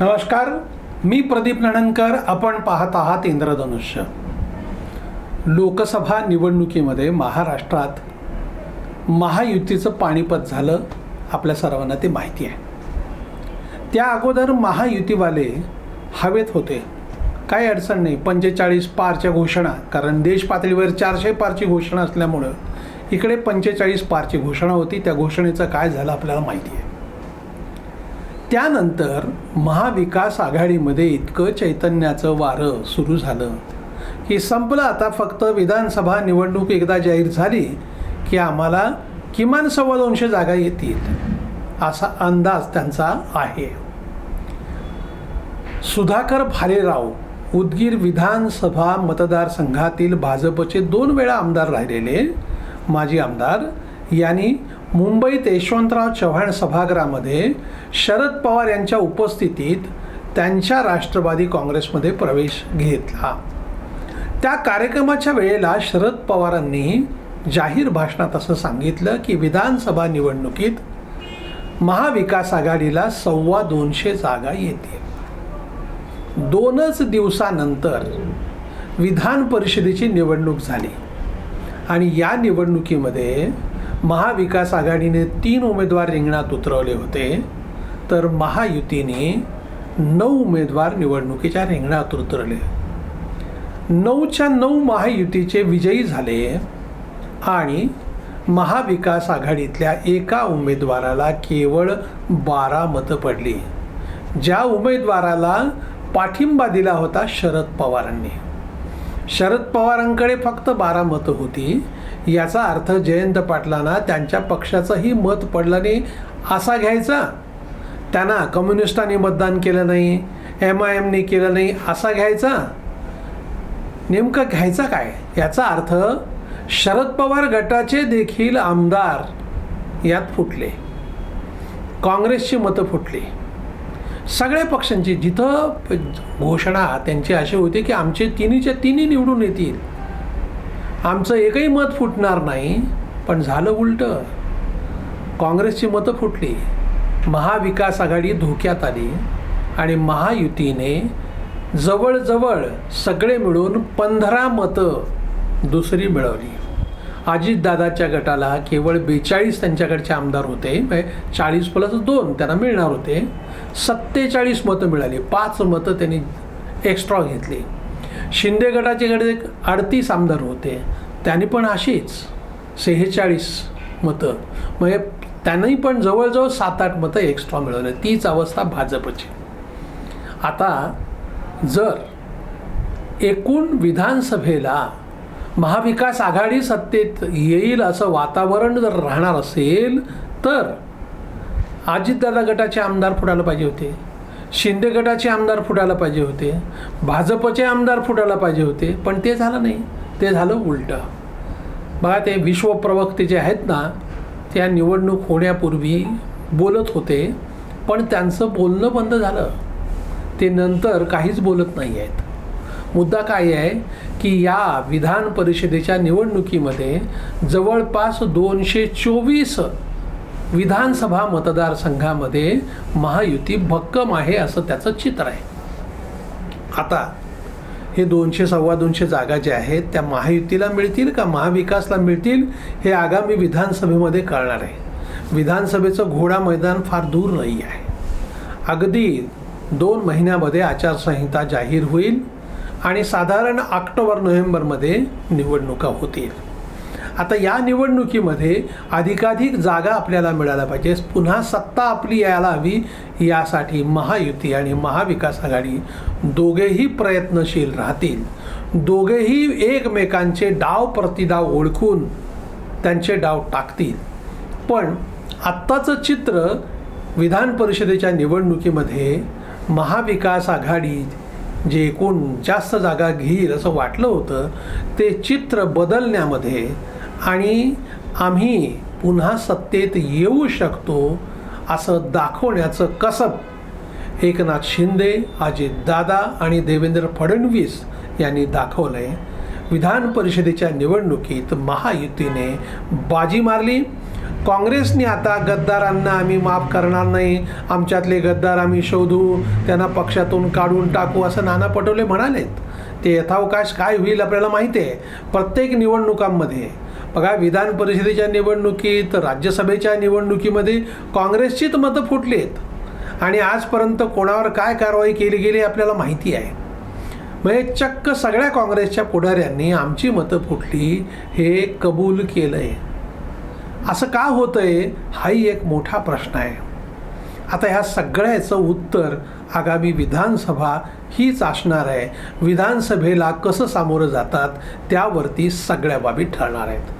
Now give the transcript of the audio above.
नमस्कार मी प्रदीप नणनकर आपण पाहत आहात इंद्रधनुष्य. लोकसभा निवडणुकीमध्ये महाराष्ट्रात महायुतीचं पाणीपत झालं आपल्या सर्वांना ते माहिती आहे. त्या अगोदर महायुतीवाले हवेत होते. काही अडचण नाही पंचेचाळीस पारच्या घोषणा कारण देश पातळीवर चारशे पारची घोषणा असल्यामुळं इकडे पंचेचाळीस पारची घोषणा होती त्या घोषणेचं काय झालं आपल्याला माहिती आहे. त्यानंतर महाविकास आघाडीमध्ये इतकं चैतन्याचं वारं सुरू झालं. की संपलं. आता फक्त विधानसभा निवडणूक एकदा जाहीर झाली की आम्हाला किमान सव्वा दोनशे जागा येतील असा अंदाज त्यांचा आहे. सुधाकर भालेराव उदगीर विधानसभा मतदारसंघातील भाजपचे दोन वेळा आमदार राहिलेले माजी आमदार यांनी मुंबईत यशवंतराव चव्हाण सभागृहामध्ये शरद पवार यांच्या उपस्थितीत त्यांच्या राष्ट्रवादी काँग्रेसमध्ये प्रवेश घेतला. त्या कार्यक्रमाच्या वेळेला शरद पवारांनी जाहीर भाषणात असं सांगितलं की विधानसभा निवडणुकीत महाविकास आघाडीला सव्वा दोनशे जागा येतील. दोनच दिवसानंतर विधान परिषदेची निवडणूक झाली आणि या निवडणुकीमध्ये महाविकास आघाडीने तीन उमेदवार रिंगणात उतरवले होते. तर महायुतीने नऊ उमेदवार निवडणुकीच्या रिंगणात उतरले. नऊच्या नऊ महायुतीचे विजयी झाले आणि महाविकास आघाडीतल्या एका उमेदवाराला केवळ बारा मतं पडली ज्या उमेदवाराला पाठिंबा दिला होता शरद पवारांनी. शरद पवारांकडे फक्त बारा मतं होती. याचा अर्थ जयंत पाटलांना त्यांच्या पक्षाचंही मत पडलं नाही असा घ्यायचा. त्यांना कम्युनिस्टांनी मतदान केलं नाही एम आय एमने केलं नाही असा घ्यायचा. नेमकं घ्यायचा काय? याचा अर्थ शरद पवार गटाचे देखील आमदार यात फुटले. काँग्रेसची मतं फुटली. सगळ्या पक्षांची जिथं घोषणा त्यांची अशी होती की आमचे तिन्हीच्या तिन्ही निवडून येतील. आमचं एकही मत फुटणार नाही पण झालं उलटं. काँग्रेसची मतं फुटली महाविकास आघाडी धोक्यात आली आणि महायुतीने जवळजवळ सगळे मिळून पंधरा मतं दुसरी मिळवली. अजितदादाच्या गटाला केवळ बेचाळीस त्यांच्याकडचे आमदार होते म्हणजे चाळीस प्लस दोन त्यांना मिळणार होते. सत्तेचाळीस मतं मिळाली पाच मतं त्यांनी एक्स्ट्रा घेतली. शिंदे गटाचे कडे अडतीस आमदार होते. त्यांनी पण अशीच सेहेचाळीस मतं. म्हणजे त्यांनी पण जवळजवळ सात आठ मतं एक्स्ट्रा मिळवले. तीच अवस्था भाजपची. आता जर एकूण विधानसभेला महाविकास आघाडी सत्तेत येईल असं वातावरण जर राहणार असेल तर अजितदादा गटाचे आमदार फुटायला पाहिजे होते. शिंदे गटाचे आमदार फुटायला पाहिजे होते भाजपचे आमदार फुटायला पाहिजे होते पण ते झालं नाही. ते झालं उलटं. बघा ते विश्वप्रवक्ते जे आहेत ना त्या निवडणूक होण्यापूर्वी बोलत होते पण त्यांचं बोलणं बंद झालं. ते नंतर काहीच बोलत नाही आहेत. मुद्दा काय आहे की या विधान परिषदेच्या निवडणुकीमध्ये जवळपास दोनशे चोवीस विधानसभा मतदारसंघामध्ये महायुती भक्कम आहे असं त्याचं चित्र आहे. आता हे दोनशे सव्वा दोनशे जागा ज्या आहेत त्या महायुतीला मिळतील का महाविकासला मिळतील हे आगामी विधानसभेमध्ये कळणार आहे. विधानसभेचं घोडा मैदान फार दूर नाही आहे. अगदी दोन महिन्यामध्ये आचारसंहिता जाहीर होईल आणि साधारण ऑक्टोबर नोव्हेंबरमध्ये निवडणुका होतील. आता या निवडणुकीमध्ये अधिकाधिक जागा आपल्याला मिळायला पाहिजे. पुन्हा सत्ता आपली यायला हवी यासाठी महायुती आणि महाविकास आघाडी दोघेही प्रयत्नशील राहतील. दोघेही एकमेकांचे डाव प्रतिडाव ओळखून त्यांचे डाव टाकतील. पण आत्ताचं चित्र विधान परिषदेच्या निवडणुकीमध्ये महाविकास आघाडी जे एकूण जास्त जागा घेईल असं वाटलं होतं ते चित्र बदलण्यामध्ये आणि आम्ही पुन्हा सत्तेत येऊ शकतो असं दाखवण्याचं कसब एकनाथ शिंदे अजित दादा आणि देवेंद्र फडणवीस यांनी दाखवलं आहे विधान परिषदेच्या निवडणुकीत महायुतीने बाजी मारली. काँग्रेसने आता गद्दारांना आम्ही माफ करणार नाही आमच्यातले गद्दार आम्ही शोधू त्यांना पक्षातून काढून टाकू असं नाना पटोले म्हणालेत. ते यथावकाश काय होईल आपल्याला माहिती आहे. प्रत्येक निवडणुकांमध्ये बघा विधान परिषदेच्या निवडणुकीत राज्यसभेच्या निवडणुकीमध्ये काँग्रेसचीच मतं फुटली आहेत आणि आजपर्यंत कोणावर काय कारवाई केली गेली आपल्याला माहिती आहे. म्हणजे चक्क सगळ्या काँग्रेसच्या पुढाऱ्यांनी आमची मतं फुटली हे कबूल केलं आहे असं का होतं आहे हाही एक मोठा प्रश्न आहे. आता ह्या सगळ्याचं उत्तर आगामी विधानसभा हीच असणार आहे. विधानसभेला कसं सामोरं जातात त्यावरती सगळ्या बाबी ठरणार आहेत.